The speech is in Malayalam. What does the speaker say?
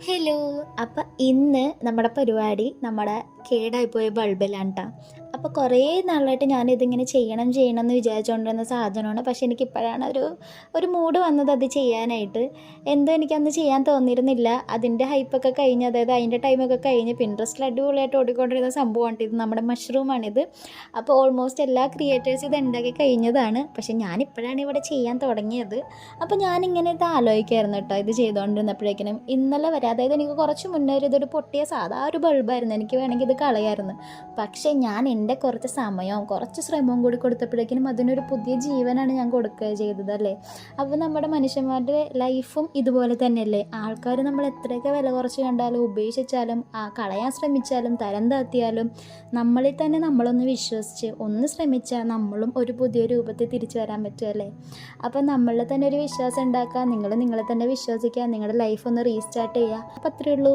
ഹലോ അപ്പം ഇന്ന് നമ്മുടെ പരിപാടി നമ്മുടെ കേടായിപ്പോയ ബൾബിലാണ് കേട്ടോ അപ്പോൾ കുറേ നാളായിട്ട് ഞാനിതിങ്ങനെ ചെയ്യണം ചെയ്യണം എന്ന് വിചാരിച്ചുകൊണ്ടിരുന്ന സാധനമാണ്. പക്ഷേ എനിക്കിപ്പോഴാണ് ഒരു ഒരു മൂഡ് വന്നത് അത് ചെയ്യാനായിട്ട്. എന്തോ എനിക്കന്ന് ചെയ്യാൻ തോന്നിയിരുന്നില്ല. അതിന്റെ ഹൈപ്പൊക്കെ കഴിഞ്ഞ് അതായത് അതിന്റെ ടൈമൊക്കെ കഴിഞ്ഞ് പിൻട്രസ്റ്റിൽ അടിപൊളിയായിട്ട് ഓടിക്കൊണ്ടിരുന്ന സംഭവമാണ് ഇത്. നമ്മുടെ മഷ്റൂമാണിത് അപ്പോൾ ഓൾമോസ്റ്റ് എല്ലാ ക്രിയേറ്റേഴ്സ് ഇത് ഉണ്ടാക്കി കഴിഞ്ഞതാണ്. പക്ഷേ ഞാനിപ്പോഴാണ് ഇവിടെ ചെയ്യാൻ തുടങ്ങിയത്. അപ്പോൾ ഞാനിങ്ങനെ ഇത് ആലോചിക്കായിരുന്നു കേട്ടോ. ഇത് ചെയ്തുകൊണ്ടിരുന്നപ്പോഴേക്കിനും ഇന്നലെ വരെ അതായത് എനിക്ക് കുറച്ച് മുന്നേ ഒരു ഇതൊരു പൊട്ടിയ സാധാ ഒരു ബൾബായിരുന്നു എനിക്ക് വേണമെങ്കിൽ ഇത് കളയായിരുന്നു. പക്ഷേ ഞാൻ എന്റെ കുറച്ച് സമയവും കുറച്ച് ശ്രമവും കൂടി കൊടുത്തപ്പോഴേക്കിനും അതിനൊരു പുതിയ ജീവനാണ് ഞാൻ കൊടുക്കുക ചെയ്തത് അല്ലേ? അപ്പോൾ നമ്മുടെ മനുഷ്യന്മാരുടെ ലൈഫും ഇതുപോലെ തന്നെയല്ലേ? ആൾക്കാർ നമ്മൾ എത്രയൊക്കെ വില കുറച്ച് കണ്ടാലും ഉപേക്ഷിച്ചാലും ആ കളയാൻ ശ്രമിച്ചാലും തരം താത്തിയാലും നമ്മളിൽ തന്നെ നമ്മളൊന്ന് വിശ്വസിച്ച് ഒന്ന് ശ്രമിച്ചാൽ നമ്മളും ഒരു പുതിയ രൂപത്തിൽ തിരിച്ചു വരാൻ പറ്റുമല്ലേ അപ്പം നമ്മളിൽ തന്നെ ഒരു വിശ്വാസം ഉണ്ടാക്കുക നിങ്ങൾ നിങ്ങളെ തന്നെ വിശ്വസിക്കുക നിങ്ങളുടെ ലൈഫ് ഒന്ന് റീസ്റ്റാർട്ട് ചെയ്യുക. അപ്പം അത്രയേ ഉള്ളൂ.